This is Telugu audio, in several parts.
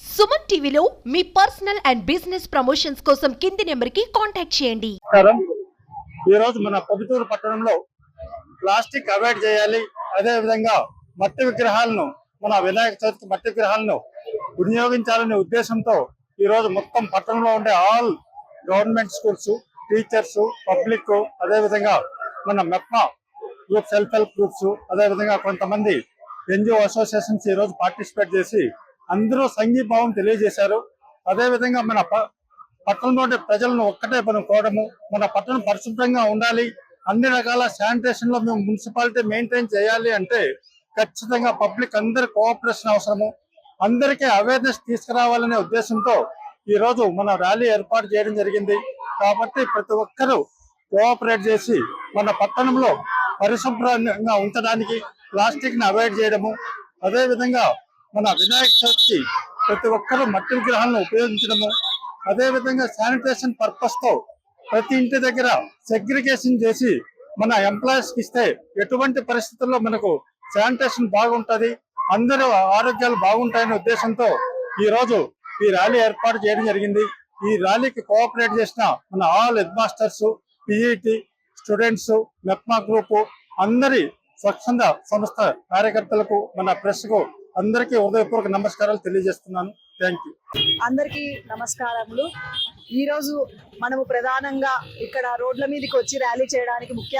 సుమన్ టీవీలో మీ పర్సనల్ అండ్ బిజినెస్ ప్రమోషన్స్ కోసం కింది నెంబర్కి కాంటాక్ట్ చేయండి. నమస్కారం. ఈరోజు మన పొద్దుటూరు పట్టణంలో ప్లాస్టిక్ అవాయిడ్ చేయాలి. అదే విధంగా మట్టి విగ్రహాలను మన వినాయక చవితి మట్టి విగ్రహాలను వినియోగించాలనే ఉద్దేశంతో ఈ రోజు మొత్తం పట్టణంలో ఉండే all government schools teachers public అదే విధంగా మన MEPMA group self help groups అదే విధంగా కొంతమంది ఎన్జిఓ అసోసియేషన్స్ ఈ రోజు పార్టిసిపేట్ చేసి అందరూ సంఘీభావం తెలియజేశారు. అదే విధంగా మన ప- పట్టణంలోని ప్రజలను ఒక్కటే మనం కోవడము మన పట్టణం పరిశుభ్రంగా ఉండాలి. అన్ని రకాల శానిటేషన్లో మేము మున్సిపాలిటీ మెయింటైన్ చేయాలి అంటే ఖచ్చితంగా పబ్లిక్ అందరి కోఆపరేషన్ అవసరము. అందరికీ అవేర్నెస్ తీసుకురావాలనే ఉద్దేశంతో ఈ రోజు మన ర్యాలీ ఏర్పాటు చేయడం జరిగింది. కాబట్టి ప్రతి ఒక్కరూ కోఆపరేట్ చేసి మన పట్టణంలో పరిశుభ్రంగా ఉంచడానికి ప్లాస్టిక్ని అవాయిడ్ చేయడము. అదే విధంగా మన వినాయక చవితి ప్రతి ఒక్కరూ మట్టి విగ్రహాలను ఉపయోగించడము. అదేవిధంగా శానిటేషన్ పర్పస్తో ప్రతి ఇంటి దగ్గర సెగ్రిగేషన్ చేసి మన ఎంప్లాయీస్కి ఇస్తే ఎటువంటి పరిస్థితుల్లో మనకు శానిటేషన్ బాగుంటుంది అందరూ ఆరోగ్యాలు బాగుంటాయనే ఉద్దేశంతో ఈరోజు ఈ ర్యాలీ ఏర్పాటు చేయడం జరిగింది. ఈ ర్యాలీకి కోఆపరేట్ చేసిన మన all headmasters PET students MEPMA group అందరి స్వచ్ఛంద సంస్థ కార్యకర్తలకు మన ప్రెస్కు అందరికీ హృదయపూర్వక నమస్కారాలు తెలియజేస్తున్నాను. థ్యాంక్ యూ అందరికీ నమస్కారములు. ఈరోజు మనము ప్రధానంగా ఇక్కడ రోడ్ల మీదకి వచ్చి ర్యాలీ చేయడానికి ముఖ్య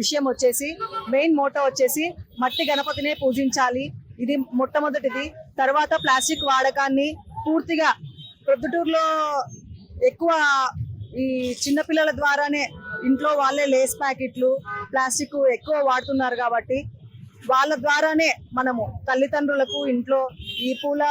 విషయం వచ్చేసి మెయిన్ మోటో వచ్చేసి మట్టి గణపతినే పూజించాలి. ఇది మొట్టమొదటిది. తర్వాత ప్లాస్టిక్ వాడకాన్ని పూర్తిగా ప్రొద్దుటూరులో ఎక్కువ ఈ చిన్నపిల్లల ద్వారానే ఇంట్లో వాళ్ళే లేస్ ప్యాకెట్లు ప్లాస్టిక్ ఎక్కువ వాడుతున్నారు కాబట్టి వాళ్ళ ద్వారానే మనము తల్లిదండ్రులకు ఇంట్లో ఈ పూల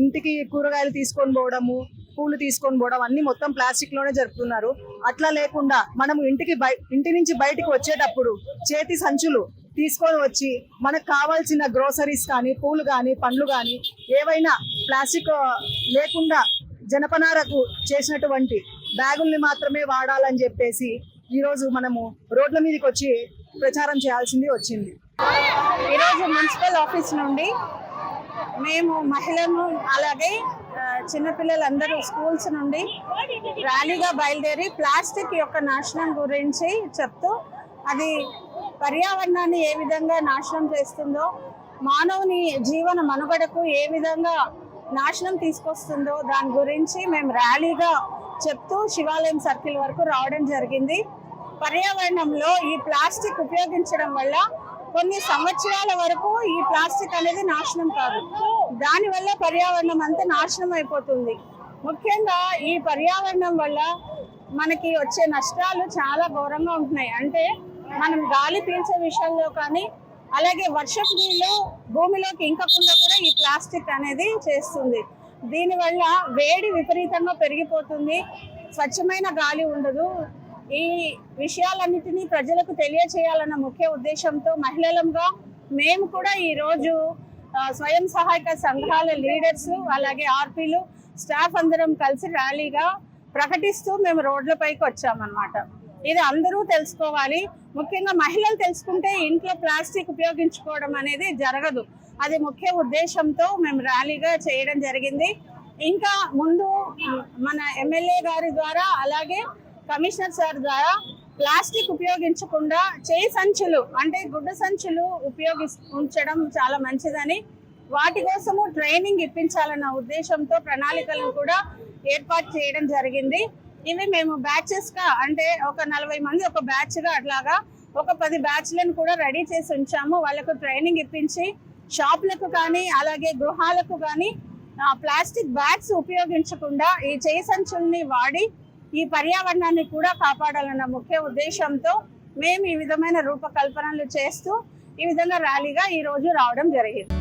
ఇంటికి కూరగాయలు తీసుకొని పోవడము పూలు తీసుకొని పోవడం అన్ని మొత్తం ప్లాస్టిక్లోనే జరుపుతున్నారు. అట్లా లేకుండా మనము ఇంటికి బయ ఇంటి నుంచి బయటికి వచ్చేటప్పుడు చేతి సంచులు తీసుకొని వచ్చి మనకు కావాల్సిన గ్రోసరీస్ కానీ పూలు కానీ పండ్లు కానీ ఏవైనా ప్లాస్టిక్ లేకుండా జనపనారకు చేసినటువంటి బ్యాగుల్ని మాత్రమే వాడాలని చెప్పేసి ఈరోజు మనము రోడ్ల మీదకి వచ్చి ప్రచారం చేయాల్సింది వచ్చింది. ఈరోజు మున్సిపల్ ఆఫీస్ నుండి మేము మహిళలను అలాగే చిన్నపిల్లలందరూ స్కూల్స్ నుండి ర్యాలీగా బయలుదేరి ప్లాస్టిక్ యొక్క నాశనం గురించి చెప్తూ అది పర్యావరణాన్ని ఏ విధంగా నాశనం చేస్తుందో మానవుని జీవన మనుగడకు ఏ విధంగా నాశనం తీసుకొస్తుందో దాని గురించి మేము ర్యాలీగా చెప్తూ శివాలయం సర్కిల్ వరకు రావడం జరిగింది. పర్యావరణంలో ఈ ప్లాస్టిక్ ఉపయోగించడం వల్ల కొన్ని సంవత్సరాల వరకు ఈ ప్లాస్టిక్ అనేది నాశనం కాదు. దానివల్ల పర్యావరణం అంతా నాశనం అయిపోతుంది. ముఖ్యంగా ఈ పర్యావరణం వల్ల మనకి వచ్చే నష్టాలు చాలా ఘోరంగా ఉంటున్నాయి. అంటే మనం గాలి పీల్చే విషయంలో కానీ అలాగే వర్షపు నీళ్ళు భూమిలోకి ఇంకకుండా కూడా ఈ ప్లాస్టిక్ అనేది చేస్తుంది. దీనివల్ల వేడి విపరీతంగా పెరిగిపోతుంది. స్వచ్ఛమైన గాలి ఉండదు. ఈ విషయాలన్నిటినీ ప్రజలకు తెలియచేయాలన్న ముఖ్య ఉద్దేశంతో మహిళలంగా మేము కూడా ఈరోజు స్వయం సహాయక సంఘాల లీడర్స్ అలాగే ఆర్పీలు స్టాఫ్ అందరం కలిసి ర్యాలీగా ప్రకటిస్తూ మేము రోడ్లపైకి వచ్చామన్నమాట. ఇది అందరూ తెలుసుకోవాలి. ముఖ్యంగా మహిళలు తెలుసుకుంటే ఇంట్లో ప్లాస్టిక్ ఉపయోగించుకోవడం అనేది జరగదు. అది ముఖ్య ఉద్దేశంతో మేము ర్యాలీగా చేయడం జరిగింది. ఇంకా ముందు మన ఎమ్మెల్యే గారి ద్వారా అలాగే కమిషనర్ సార్ ద్వారా ప్లాస్టిక్ ఉపయోగించకుండా చేయి సంచులు అంటే గుడ్డ సంచులు ఉపయోగి ఉంచడం చాలా మంచిదని. వాటి కోసము ట్రైనింగ్ ఇప్పించాలన్న ఉద్దేశంతో ప్రణాళికలను కూడా ఏర్పాటు చేయడం జరిగింది. ఇవి మేము బ్యాచెస్గా అంటే ఒక నలభై మంది ఒక బ్యాచ్గా అట్లాగా ఒక పది బ్యాచ్లను కూడా రెడీ చేసి ఉంచాము. వాళ్ళకు ట్రైనింగ్ ఇప్పించి షాపులకు కానీ అలాగే గృహాలకు కానీ ప్లాస్టిక్ బ్యాగ్స్ ఉపయోగించకుండా ఈ చేయి సంచుల్ని వాడి ఈ పర్యావరణాన్ని కూడా కాపాడాలన్న ముఖ్య ఉద్దేశంతో మేము ఈ విధమైన రూపకల్పనలు చేస్తూ ఈ విధంగా ర్యాలీగా ఈ రోజు రావడం జరిగింది.